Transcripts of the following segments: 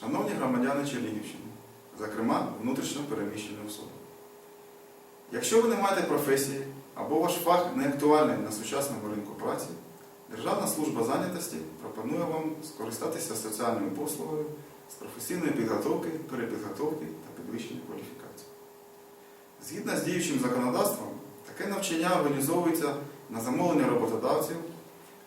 Шановні громадяни Чернігівщини, зокрема внутрішньо переміщені особи. Якщо ви не маєте професії або ваш фах не актуальний на сучасному ринку праці, Державна служба зайнятості пропонує вам скористатися соціальною послугою з професійної підготовки, перепідготовки та підвищення кваліфікації. Згідно з діючим законодавством, таке навчання організовується на замовлення роботодавців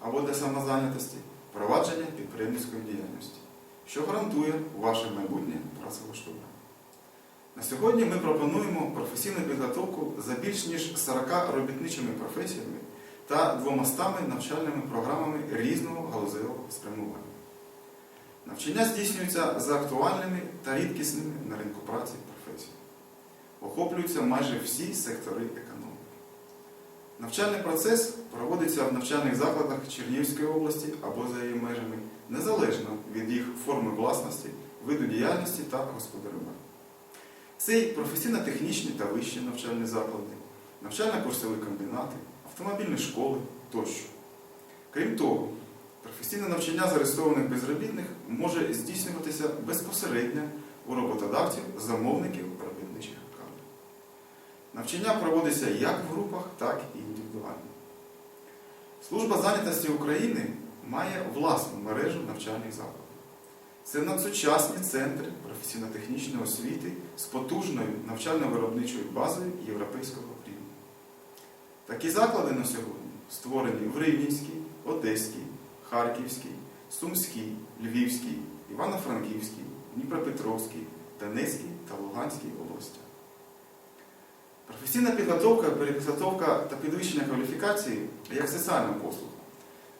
або для самозайнятості, провадження підприємницької діяльності, що гарантує ваше майбутнє працевлаштування. На сьогодні ми пропонуємо професійну підготовку за більш ніж 40 робітничими професіями та 200 навчальними програмами різного галузевого спрямування. Навчання здійснюється за актуальними та рідкісними на ринку праці професіями. Охоплюються майже всі сектори економіки. Навчальний процес проводиться в навчальних закладах Чернігівської області або за її межами, діяльності та господарювання. Це й професійно-технічні та вищі навчальні заклади, навчально-курсові комбінати, автомобільні школи тощо. Крім того, професійне навчання зареєстрованих безробітних може здійснюватися безпосередньо у роботодавців, замовників робітничих кадрів. Навчання проводиться як в групах, так і індивідуально. Служба зайнятості України має власну мережу навчальних закладів. Це надсучасні центри професійно-технічної освіти з потужною навчально-виробничою базою європейського рівня. Такі заклади на сьогодні створені в Рівненській, Одеській, Харківській, Сумській, Львівській, Івано-Франківській, Дніпропетровській, Донецькій та Луганській областях. Професійна підготовка, перепідготовка та підвищення кваліфікації як соціальна послуга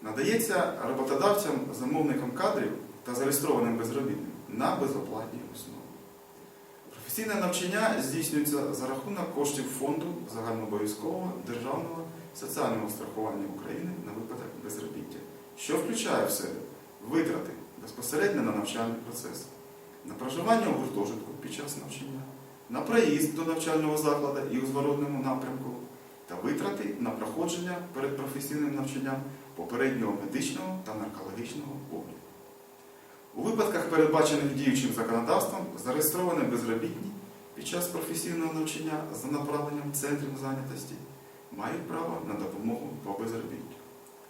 надається роботодавцям, замовникам кадрів та зареєстрованим безробітним на безоплатній основі. Професійне навчання здійснюється за рахунок коштів фонду загальнообов'язкового державного соціального страхування України на випадок безробіття, що включає в себе витрати безпосередньо на навчальний процес, на проживання у гуртожитку під час навчання, на проїзд до навчального закладу і у зворотному напрямку, та витрати на проходження перед професійним навчанням попереднього медичного та наркологічного огляду. У випадках, передбачених діючим законодавством, зареєстровані безробітні під час професійного навчання за направленням центрів зайнятості мають право на допомогу по безробіттю.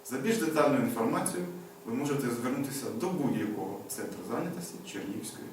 За більш детальною інформацією ви можете звернутися до будь-якого центру зайнятості Чернігівської